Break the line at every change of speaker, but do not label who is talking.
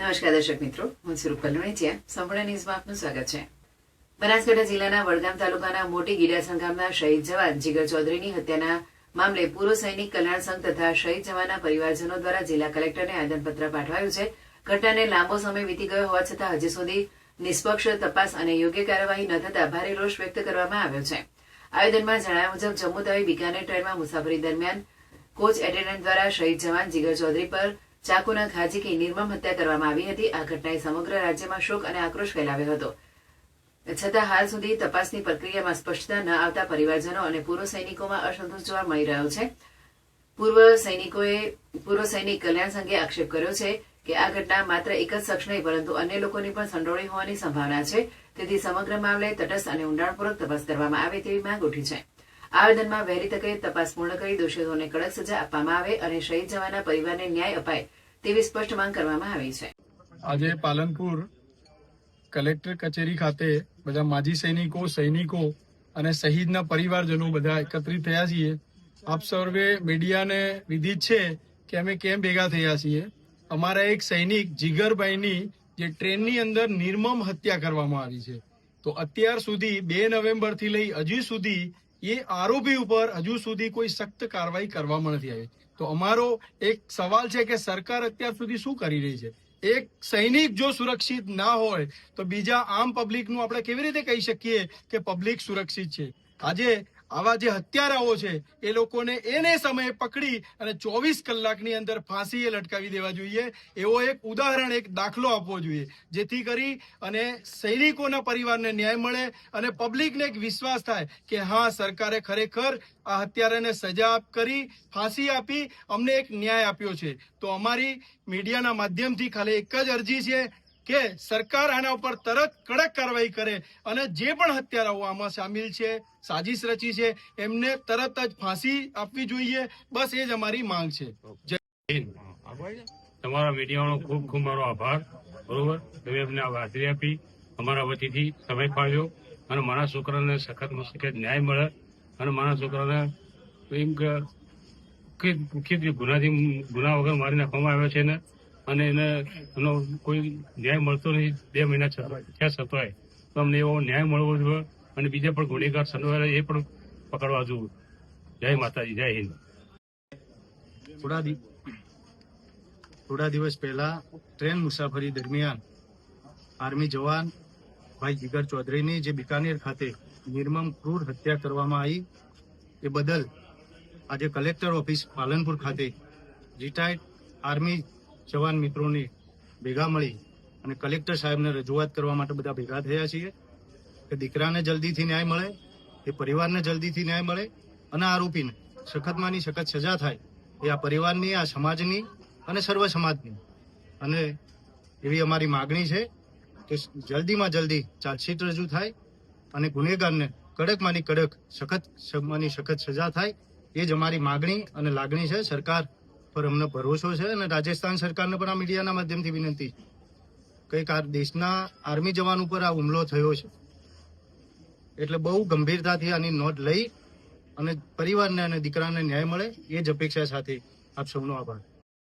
નમસ્કાર દર્શક મિત્રો, હું સ્વરૂપ રૂપલ સંપૂર્ણ ન્યૂઝમાં આપનું સ્વાગત છે. બનાસકાંઠા જિલ્લાના વડગામ તાલુકાના મોટી ગીડાસણ ગામના શહીદ જવાન જીગર ચૌધરીની હત્યાના મામલે પૂર્વ સૈનિક કલ્યાણ સંઘ તથા શહીદ જવાનના પરિવારજનો દ્વારા જિલ્લા કલેક્ટરને આવેદનપત્ર પાઠવાયું છે. ઘટનાને લાંબો સમય વીતી ગયો હોવા છતાં હજી સુધી નિષ્પક્ષ, તપાસ અને યોગ્ય કાર્યવાહી ન થતા ભારે રોષ વ્યક્ત કરવામાં આવ્યો છે. આવેદનમાં જણાવ્યા મુજબ, જમ્મુ તવી બિકાનેર ટ્રેનમાં મુસાફરી દરમિયાન કોચ એટેન્ડન્ટ દ્વારા શહીદ જવાન જીગર ચૌધરી પર ચાકુના ઝીકી નિર્મમ હત્યા કરવામાં આવી હતી. આ ઘટનાએ સમગ્ર રાજ્યમાં શોક અને આક્રોશ ફેલાવ્યો હતો. છતાં હાલ સુધી તપાસની પ્રક્રિયામાં સ્પષ્ટતા ન આવતા પરિવારજનો અને પૂર્વ સૈનિકોમાં અસંતોષ જોવા મળી રહ્યો છે. પૂર્વ સૈનિકોએ, પૂર્વ સૈનિક કલ્યાણ સંઘે આક્ષેપ કર્યો છે કે આ ઘટના માત્ર એક જ શખ્સ નહીં, પરંતુ અન્ય લોકોની પણ સંડોવણી હોવાની સંભાવના છે. તેથી સમગ્ર મામલે તટસ્થ અને ઊંડાણપૂર્વક તપાસ કરવામાં આવે તેવી માંગ ઉઠી છે. આવેદનમાં વહેલી તકે તપાસ પૂર્ણ કરી દોષિતોને કડક સજા આપવામાં આવે અને શહીદ જવાના પરિવારને ન્યાય અપાય તેવી સ્પષ્ટ માંગ કરવામાં આવી છે.
આજે પાલનપુર કલેક્ટર કચેરી ખાતે બધા માજી સૈનિકો સૈનિકો અને શહીદના પરિવારજનો બધા એકત્રિત થયા છીએ. આપ સર્વે મીડિયાને વિધિત છે કે અમે કેમ ભેગા થયા છીએ? અમારા એક સૈનિક જીગરભાઈની જે ટ્રેનની અંદર નિર્મમ હત્યા કરવામાં આવી છે. તો અત્યાર સુધી બે નવેમ્બરથી લઈ હજી સુધી એ આરોપી ઉપર હજુ સુધી કોઈ સખ્ત કાર્યવાહી કરવામાં નથી આવી. તો અમારો એક સવાલ છે કે સરકાર અત્યાર સુધી શું કરી રહી છે? એક સૈનિક જો સુરક્ષિત ના હોય, તો બીજા આમ પબ્લિકનું આપણે કેવી રીતે કહી શકીએ કે પબ્લિક સુરક્ષિત છે? આજે આવા જે હત્યારાઓ છે, એ લોકોને એને સમયે પકડી અને ચોવીસ કલાકની અંદર ફાંસીએ લટકાવી દેવા જોઈએ. એવો એક ઉદાહરણ, એક દાખલો આપવો જોઈએ. જેથી કરી અને સૈનિકોના પરિવારને ન્યાય મળે અને પબ્લિકને એક વિશ્વાસ થાય કે હા, સરકારે ખરેખર આ હત્યારાને સજા કરી, ફાંસી આપી, અમને એક ન્યાય આપ્યો છે. તો અમારી મીડિયાના માધ્યમથી ખાલી એક જ અરજી છે કે સરકાર આના ઉપર તરત કડક કાર્યવાહી કરે અને જે પણ હત્યારાઓ આમાં સામેલ છે, સાજિશ રચી છે, એમને તરત જ ફાંસી આપવી જોઈએ. બસ એ જ અમારી માંગ છે.
તમારા મીડિયાનો ખૂબ ખૂબ મારો આભાર. બરોબર? તમે અમને આ હાજરી આપી. અમારા વતીથી સમય ફાળ્યો અને મારા છોકરાને સખત સખત ન્યાય મળે અને મારા છોકરાને એમ ગુનાથી ગુના વગર મારી નાખવામાં આવ્યો છે ને? અને એને એનો કોઈ ન્યાય મળતો નહીં, બે મહિના થયા છતાંય તો અમને એવો ન્યાય મળવો જોઈએ અને બીજા પણ ગુનેગાર સંડોવાયેલા એ પણ પકડવા જોઈએ. જય માતાજી, જય હિન્દ.
થોડા થોડા દિવસ પહેલા ટ્રેન મુસાફરી દરમિયાન આર્મી જવાન ભાઈ જીગર ચૌધરીની જે બિકાનેર ખાતે નિર્મમ ક્રૂર હત્યા કરવામાં આવી, એ બદલ આજે કલેક્ટર ઓફિસ પાલનપુર ખાતે રિટાયર્ડ આર્મી જવાન મિત્રોને ભેગા મળી અને કલેક્ટર સાહેબને રજૂઆત કરવા માટે બધા ભેગા થયા છીએ કે દીકરાને જલ્દીથી ન્યાય મળે, એ પરિવારને જલ્દીથી ન્યાય મળે અને આરોપીને સખતમાંની સખત સજા થાય એ આ પરિવારની, આ સમાજની અને સર્વ સમાજની. અને એવી અમારી માગણી છે કે જલ્દીમાં જલ્દી ચાર્જશીટ રજૂ થાય અને ગુનેગારને કડકમાંની કડક સખત માની સખત સજા થાય, એ જ અમારી માગણી અને લાગણી છે. સરકાર પર અમને ભરોસો છે અને રાજસ્થાન સરકારને પણ આ મીડિયાના માધ્યમથી વિનંતી છે. કંઈક આ દેશના આર્મી જવાન ઉપર આ હુમલો થયો છે. એટલે બહુ ગંભીરતાથી આની નોંધ લઈ અને પરિવારને અને દીકરાને ન્યાય મળે એ જ અપેક્ષા સાથે આપ સૌનો આભાર.